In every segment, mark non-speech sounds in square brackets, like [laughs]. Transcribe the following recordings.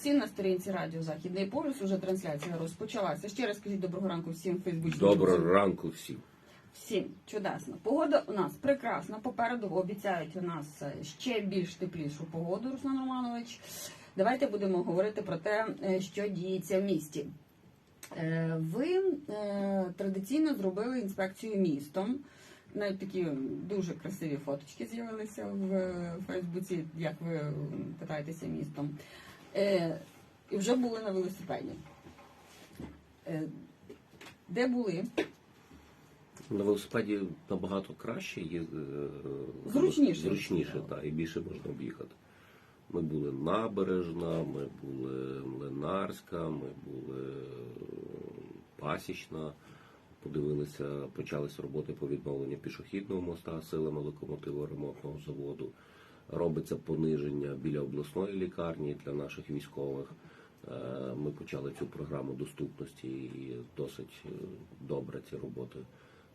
традиційно на сторінці Радіо Західний полюс уже трансляція розпочалася. Ще раз скажіть доброго ранку всім фейсбучним. Доброго ранку всім. Всім чудесно. Погода у нас прекрасна. Попереду обіцяють у нас е, ще більш теплішу погоду, Руслан Романович. Давайте будемо говорити про те, е, що діється в місті. Е, Ви традиційно зробили інспекцію містом. Навіть такі дуже красиві фоточки з'явилися в Фейсбуці, як ви питаєтеся містом. Е, І вже були на велосипеді. Е, Де були? На велосипеді набагато краще, є, е, Зручніше. зручніше та, і більше можна об'їхати. Ми були набережна, ми були Млинарська, ми були е, Пасічна. Подивилися, почалися роботи по відновленню пішохідного моста силами локомотиву ремонтного заводу. Робиться пониження біля обласної лікарні для наших військових. Е, Ми почали цю програму доступності і досить е, добре ці роботи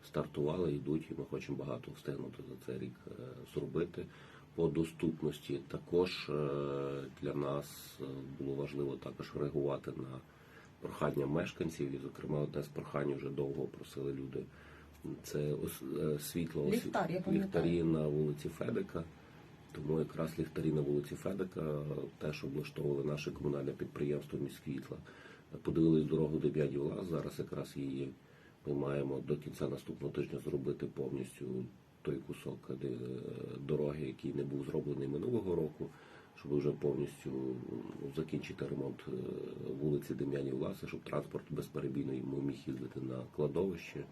стартували, йдуть, і ми хочемо багато встигнути за цей рік е, зробити. По доступності також для нас було важливо також реагувати на прохання мешканців, і, зокрема, одне з прохань вже довго просили люди. Це світло Ліхтар, ліхтарі на вулиці Федека. Тому якраз ліхтарі на вулиці Федека теж облаштовували наше комунальне підприємство «Міськвітла». Подивились дорогу до Бядів-Лаз. Зараз якраз її ми маємо до кінця наступного тижня зробити повністю той кусок е, дороги, який не був зроблений минулого року, щоб вже повністю закінчити ремонт е, вулиці Дем'янів Власа, щоб транспорт безперебійно міг їздити на кладовище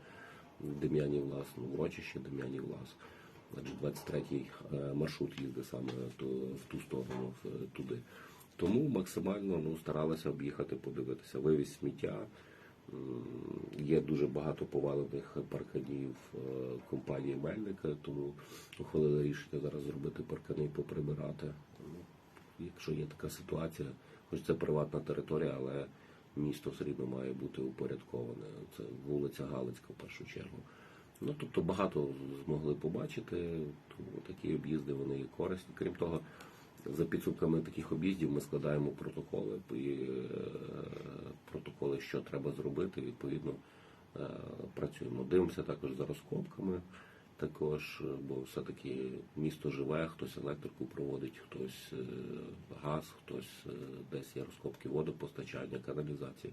Дем'янів Влас, ну, урочище Дем'янів Влас. Адже 23-й е, маршрут їздить саме в ту сторону, туди. Тому максимально ну, старалися об'їхати, подивитися. Вивіз сміття. Є дуже багато повалених парканів е, компанії Мельника, тому ухвалили рішення зараз зробити паркани і поприбирати. Ну, Якщо є така ситуація, хоч це приватна територія, але місто все рівно має бути упорядковане. Це вулиця Галицька в першу чергу. Ну тобто багато змогли побачити, тому такі об'їзди вони є корисні. Крім того, за підсумками таких об'їздів ми складаємо протоколи, е, протоколи, що треба зробити, відповідно е, працюємо. Дивимося також за розкопками, також, е, бо все-таки місто живе, хтось електрику проводить, хтось газ, хтось десь є розкопки водопостачання, каналізації.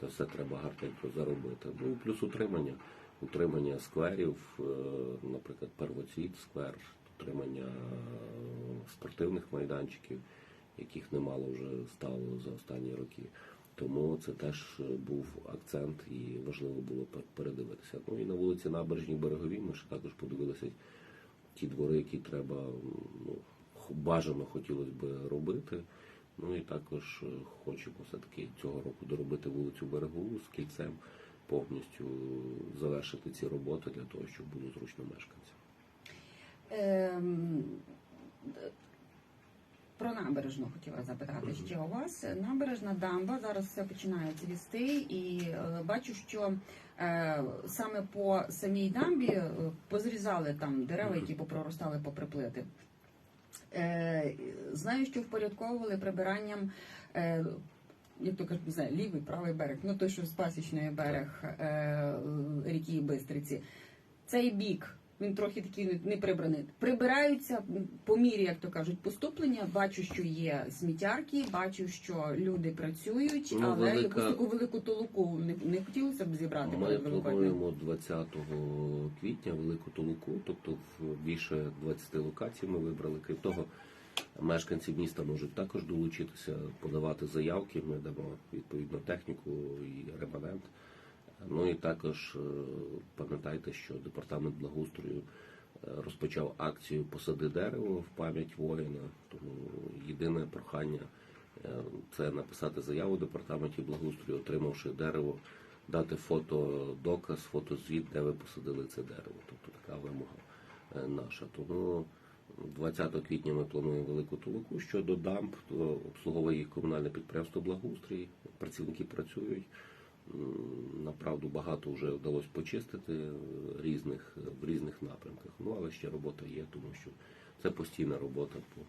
Це все треба гарненько заробити. Ну плюс утримання. Утримання скверів, е, наприклад, первоцвіт сквер, утримання е, спортивних майданчиків, яких немало вже стало за останні роки. Тому це теж е, був акцент і важливо було передивитися. Ну і на вулиці Набережній Береговій ми ще також подивилися ті двори, які треба ну, бажано хотілося б робити. Ну і також хочемо все-таки цього року доробити вулицю Берегову з кільцем, повністю завершити ці роботи для того, щоб було зручно мешканцям. Ем, Про набережну хотіла запитати ще у вас. Набережна дамба зараз все починає цвісти, і е, бачу, що е, саме по самій дамбі е, позрізали там дерева, які попроростали попри плити. Е, знаю, що впорядковували прибиранням. Е, як то кажуть, не знаю, лівий, правий берег, ну той, що з пасічної берег е, ріки Бистриці. Цей бік він трохи такий не- прибраний. Прибираються по мірі, як то кажуть, поступлення. Бачу, що є сміттярки, бачу, що люди працюють, Ну, але велика- якусь таку велику толоку не, не хотілося б зібрати Ми плануємо 20 квітня велику толоку, тобто в більше 20 локацій ми вибрали. Крім того, мешканці міста можуть також долучитися, подавати заявки. Ми дамо відповідну техніку і реманент. Ну і також е, пам'ятайте, що департамент благоустрою е, розпочав акцію Посади дерево в пам'ять воїна. Тому єдине прохання е, це написати заяву департаменті благоустрою, отримавши дерево, дати фото доказ, фотозвіт, де ви посадили це дерево. Тобто така вимога наша. Тому 20 квітня ми плануємо велику толоку. Щодо дамп, то обслуговує їх комунальне підприємство благоустрій. Працівники працюють. Направду багато вже вдалося почистити е, різних в різних напрямках. Ну але ще робота є, тому що це постійна робота по,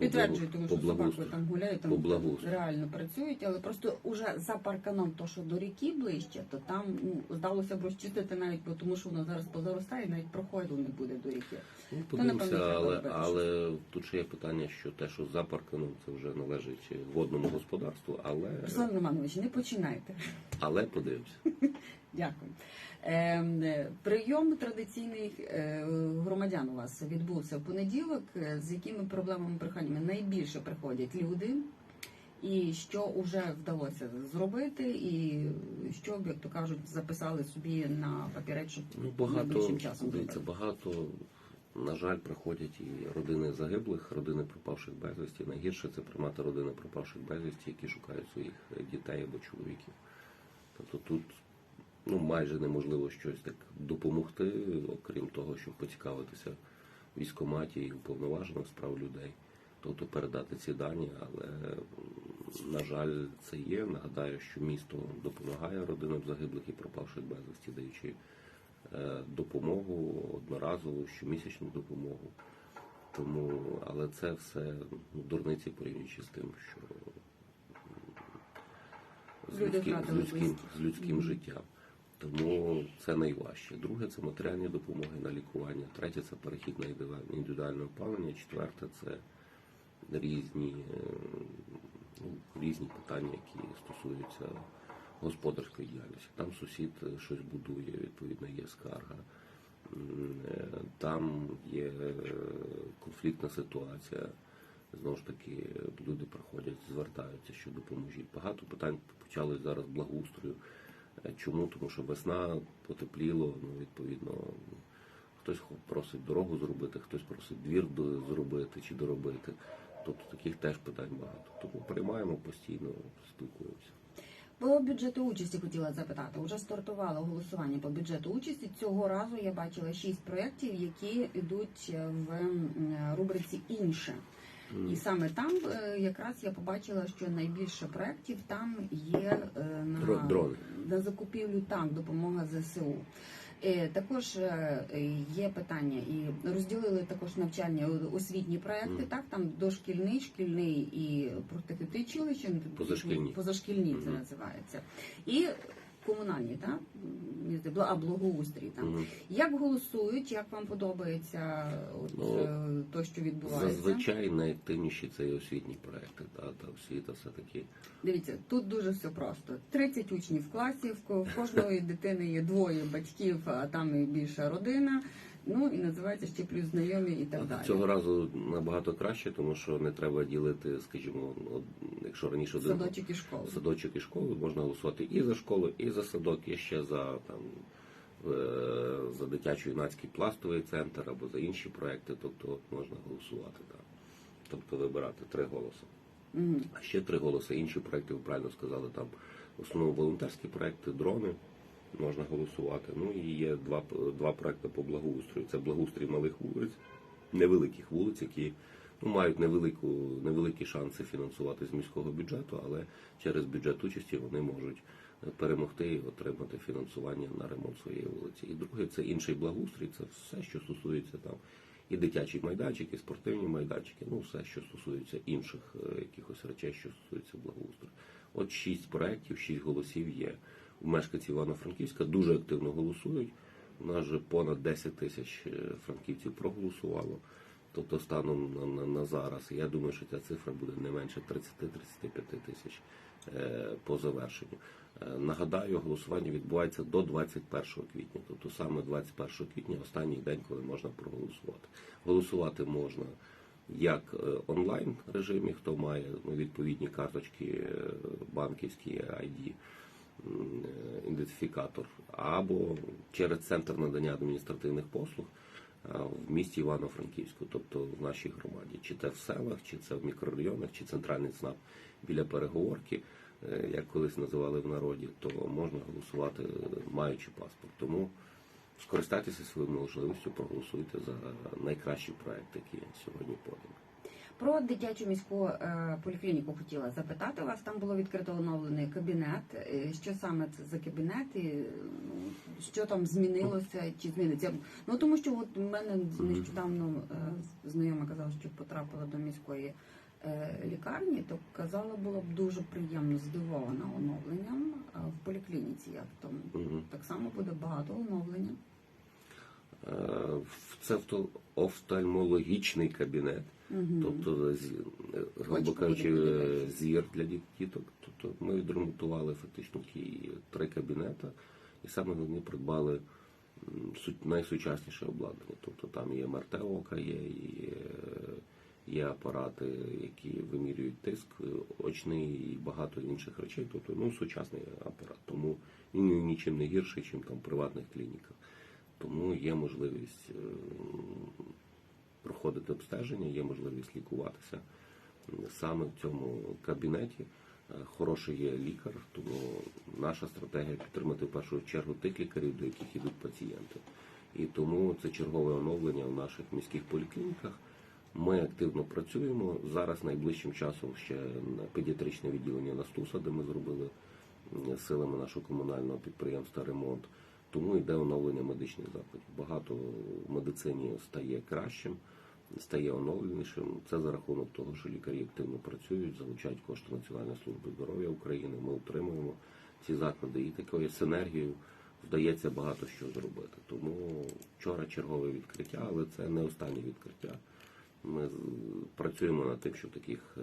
Підтверджую, тому що собаки там гуляють, там реально працюють, але просто уже за парканом, то що до ріки ближче, то там ну, здалося б розчистити навіть, бо тому що воно зараз позаростає, навіть проходу не буде до ріки. Ну, подивимося, але, але тут ще є питання, що те, що за парканом, це вже належить водному господарству, але, Руслан Романович, не починайте. але подивимося. [laughs] Дякую. Ем, е, Прийом традиційних е, громадян у вас відбувся в понеділок. Е, З якими проблемами проханнями найбільше приходять люди, і що вже вдалося зробити, і що, як то кажуть, записали собі на папірець, щоб Ну, багато, найближчим часом дивіться, багато, на жаль, приходять і родини загиблих, родини пропавших безвісті. Найгірше це приймати родини пропавших безвісті, які шукають своїх дітей або чоловіків. Тобто тут ну, майже неможливо щось так допомогти, окрім того, щоб поцікавитися в військкоматі і уповноважених справ людей. Тобто передати ці дані, але на жаль, це є. Нагадаю, що місто допомагає родинам загиблих і пропавших безвісті, даючи е, допомогу одноразову, щомісячну допомогу. Тому, але це все ну, дурниці порівнюючи з тим, що з людським, з людським, з людським життям. Тому це найважче. Друге це матеріальні допомоги на лікування. Третє це перехід на індивідуальне опалення. Четверте це різні, е, різні питання, які стосуються господарської діяльності. Там сусід е, щось будує, відповідно, є скарга. Е, Там є конфліктна ситуація. Знову ж таки, люди приходять, звертаються, що допоможіть. Багато питань почали зараз благоустрою. Чому? Тому що весна потепліло, ну відповідно, хтось просить дорогу зробити, хтось просить двір зробити чи доробити. Тобто таких теж питань багато. Тому приймаємо постійно, спілкуємося. По бюджету участі хотіла запитати. Уже стартувало голосування по бюджету участі. Цього разу я бачила шість проєктів, які йдуть в рубриці інше. І саме там е, якраз я побачила, що найбільше проєктів там є е, на, дрони. на закупівлю танк, допомога ЗСУ. Е, Також е, є питання і розділили також навчання освітні проекти. mm. Так там дошкільний, шкільний і профтехнічне училище, Позашкільні. позашкільні це називається. І комунальні, так а благоустрій там. Мгм. Як голосують, як вам подобається от, Ну, е, то, що відбувається? Зазвичай найактивніші це і освітні проекти. Та, та освіта все-таки. Дивіться, тут дуже все просто. 30 учнів в класі, в ко- в кожної дитини є двоє батьків, а там і більша родина. Ну і називається ще плюс знайомі і так далі. Цього разу набагато краще, тому що не треба ділити, скажімо, от, якщо раніше один Садочок і школа. садочок і школу можна голосувати і за школу, і за садок, і ще за там е, за дитячо-юнацький пластовий центр або за інші проекти. Тобто от можна голосувати. Так. Тобто вибирати три голоси. Мгм. А ще три голоси. Інші проекти, ви правильно сказали, там в основному волонтерські проекти, дрони можна голосувати. Ну і є два, два проекти по благоустрою. Це благоустрій малих вулиць, невеликих вулиць, які ну, мають невелику, невеликі шанси фінансувати з міського бюджету, але через бюджет участі вони можуть перемогти і отримати фінансування на ремонт своєї вулиці. І друге, це інший благоустрій, це все, що стосується там і дитячі майданчики, і спортивні майданчики, ну все, що стосується інших е, якихось речей, що стосується благоустрою. От шість проєктів, шість голосів є. У мешканців Івано-Франківська дуже активно голосують. У нас вже понад 10 тисяч е, франківців проголосувало. Тобто станом на, на, на зараз. Я думаю, що ця цифра буде не менше 30-35 тисяч е, по завершенню. Е, Нагадаю, голосування відбувається до 21 квітня, тобто саме 21 квітня останній день, коли можна проголосувати. Голосувати можна як е, онлайн режимі, хто має ну, відповідні карточки е, банківські ID, ідентифікатор, або через центр надання адміністративних послуг е, в місті Івано-Франківську, тобто в нашій громаді, чи це в селах, чи це в мікрорайонах, чи центральний ЦНАП біля переговорки, е, як колись називали в народі, то можна голосувати, е, маючи паспорт. Тому скористайтеся своєю можливістю, проголосуйте за найкращий проект, який сьогодні поданий. Про дитячу міську е, поліклініку хотіла запитати вас. Там було відкрито оновлений кабінет. Е, Що саме це за кабінет? І, ну, що там змінилося чи зміниться? Ну тому що от у мене нещодавно е, знайома казала, що потрапила до міської лікарні, то казала, була б дуже приємно здивована оновленням в поліклініці. Як там так само буде багато оновлення. Це офтальмологічний кабінет, Мгм. тобто, кажучи, е, зір для діток. Тобто ми відремонтували фактично ті три кабінети, і саме вони придбали найсучасніше обладнання. Тобто там і МРТ ока є, е, є апарати, які вимірюють тиск е, очний і багато інших речей. Тобто ну, сучасний апарат. Тому він нічим не гірший, ніж там в приватних клініках. Тому є можливість е, проходити обстеження, є можливість лікуватися саме в цьому кабінеті. Е, Хороший є лікар, тому наша стратегія підтримати в першу чергу тих лікарів, до яких йдуть пацієнти. І тому це чергове оновлення в наших міських поліклініках. Ми активно працюємо. Зараз найближчим часом ще на педіатричне відділення Настуса, де ми зробили силами нашого комунального підприємства ремонт. Тому йде оновлення медичних закладів. Багато в медицині стає кращим, стає оновленішим. Це за рахунок того, що лікарі активно працюють, залучають кошти Національної служби здоров'я України. Ми утримуємо ці заклади і такою синергією вдається багато що зробити. Тому вчора чергове відкриття, але це не останнє відкриття. Ми працюємо над тим, щоб таких е,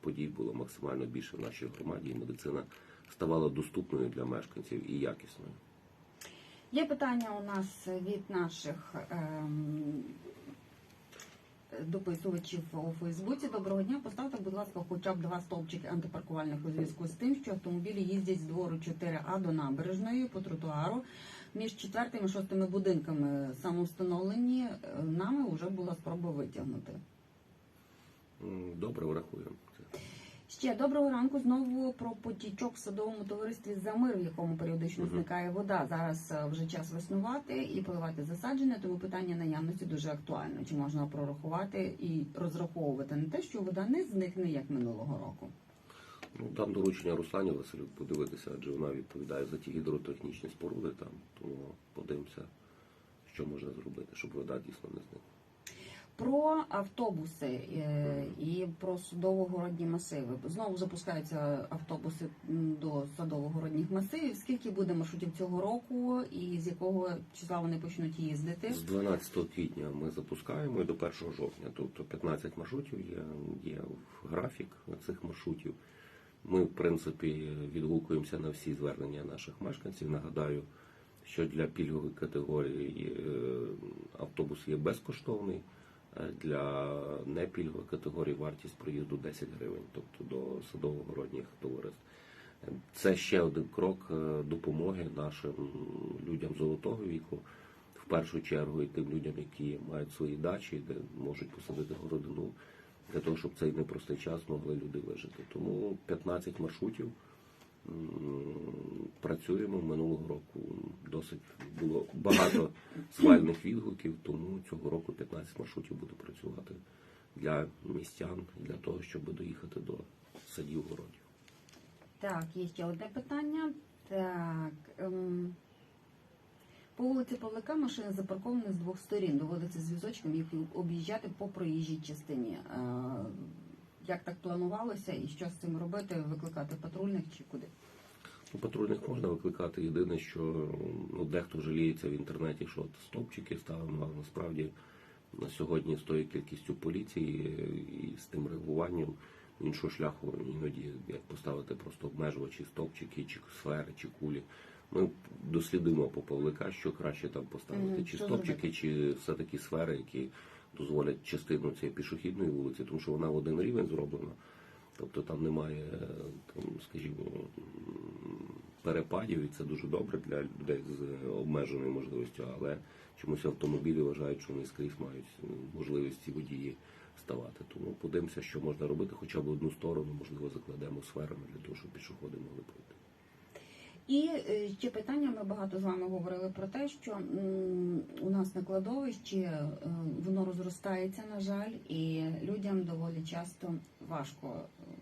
подій було максимально більше в нашій громаді, і медицина ставала доступною для мешканців і якісною. Є питання у нас від наших ем, дописувачів у Фейсбуці. Доброго дня. Поставте, будь ласка, хоча б два стовпчики антипаркувальних у зв'язку з тим, що автомобілі їздять з двору 4А до набережної по тротуару. Між четвертим і шостими будинками самовстановлені нами вже була спроба витягнути. Добре, врахуємо. Ще доброго ранку. Знову про потічок в садовому товаристві Замир, в якому періодично зникає вода. Зараз е, вже час веснувати і поливати засадження, тому питання наявності дуже актуально. Чи можна прорахувати і розраховувати на те, що вода не зникне як минулого року? Ну, там доручення Руслані Василю подивитися, адже вона відповідає за ті гідротехнічні споруди там, тому подивимося, що можна зробити, щоб вода дійсно не зникла. Про автобуси е, і про судово-городні масиви. Знову запускаються автобуси до садово-городніх масивів. Скільки буде маршрутів цього року, і з якого числа вони почнуть їздити? З 12 квітня ми запускаємо і до 1 жовтня, тобто 15 маршрутів є, є в графік цих маршрутів. Ми, в принципі, відгукуємося на всі звернення наших мешканців. Нагадаю, що для пільгової категорії е, автобус є безкоштовний. Е, Для непільгової категорії вартість проїзду 10 гривень, тобто до садово-городніх товариств. Це ще один крок е, допомоги нашим людям золотого віку, в першу чергу і тим людям, які мають свої дачі, де можуть посадити городину, для того, щоб цей непростий час могли люди вижити. Тому 15 маршрутів працюємо минулого року. Досить було багато [clears throat] свальних відгуків, тому цього року 15 маршрутів буде працювати для містян, для того, щоб доїхати до садів городів. Так, є ще одне питання. Так. Ем... По вулиці Павлика машини запарковані з двох сторін. Доводиться з візочком їх об'їжджати по проїжджій частині. Як так планувалося і що з цим робити? Викликати патрульних чи куди? Ну, патрульних можна викликати. Єдине, що ну, дехто жаліється в інтернеті, що от стовпчики ставимо, але насправді на сьогодні з тою кількістю поліції і з тим реагуванням іншого шляху іноді як поставити просто обмежувачі, стовпчики, чи сфери, чи кулі. Ми дослідимо по Павлика, що краще там поставити, Мгм, чи що стовпчики, чи все-таки сфери, які дозволять частину цієї пішохідної вулиці, тому що вона в один рівень зроблена. Тобто там немає, там, скажімо, перепадів, і це дуже добре для людей з обмеженою можливістю, але чомусь автомобілі вважають, що вони скрізь мають можливість ці водії ставати. Тому подивимося, що можна робити, хоча б одну сторону, можливо, закладемо сферами для того, щоб пішоходи могли пройти. І е, ще питання. Ми багато з вами говорили про те, що у нас на кладовищі е, воно розростається, на жаль, і людям доволі часто важко, е,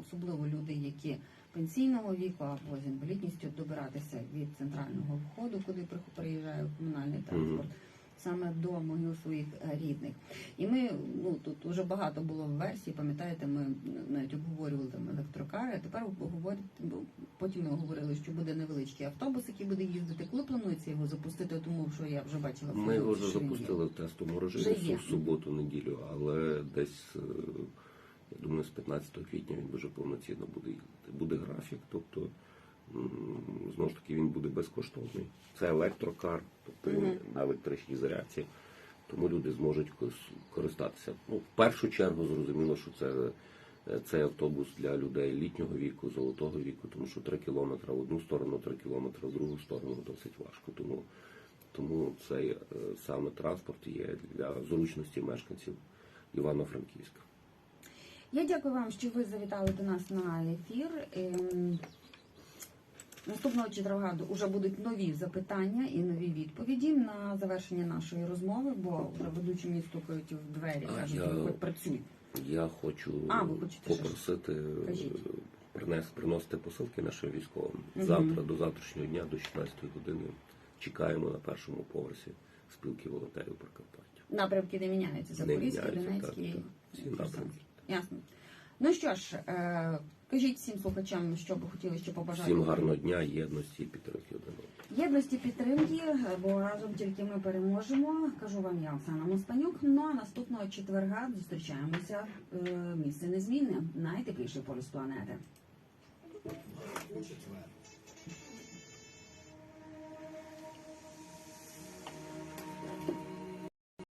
особливо люди, які пенсійного віку або з інвалідністю добиратися від центрального входу, куди при- приїжджає комунальний транспорт. Саме до могил своїх е, рідних, і ми ну тут вже багато було версій. Пам'ятаєте, ми навіть обговорювали там електрокари. А тепер говорять, потім ми говорили, що буде невеличкий автобус, який буде їздити. Коли планується його запустити? Тому що я вже бачила Ми його вже запустили в тестовому режимі в суботу, неділю, але десь е, я думаю, з 15 квітня він вже повноцінно буде їздити. Буде графік, тобто знову ж таки він буде безкоштовний. Це електрокар, тобто він Мгм. на електричній зарядці. Тому люди зможуть користатися. Ну, в першу чергу зрозуміло, що це е, цей автобус для людей літнього віку, золотого віку, тому що 3 кілометри в одну сторону, 3 кілометри в другу сторону досить важко. Тому, тому цей е, саме транспорт є для зручності мешканців Івано-Франківська. Я дякую вам, що ви завітали до нас на ефір. Наступного четверга вже будуть нові запитання і нові відповіді на завершення нашої розмови, бо вже ведучі мені стукають в двері, А, кажуть, я- «Ну, працюй. Я хочу А, ви хочете ще попросити Кажіть. принес, приносити посилки нашим військовим. Мгм. Завтра до завтрашнього дня, до 16 години, чекаємо на першому поверсі спілки волонтерів Прикарпаття. Напрямки не міняються. Не Запорізький, міняються, Донецький. так, так. Всі напрямки. Ясно. Ну що ж, е, кажіть всім слухачам, що б хотіли ще побажати. Всім гарного дня, єдності і підтримки один одного. Єдності підтримки, бо разом тільки ми переможемо. Кажу вам я, Оксана Моспанюк. Ну а наступного четверга зустрічаємося. Е, Місце незмінне, найтепліше полюс планети.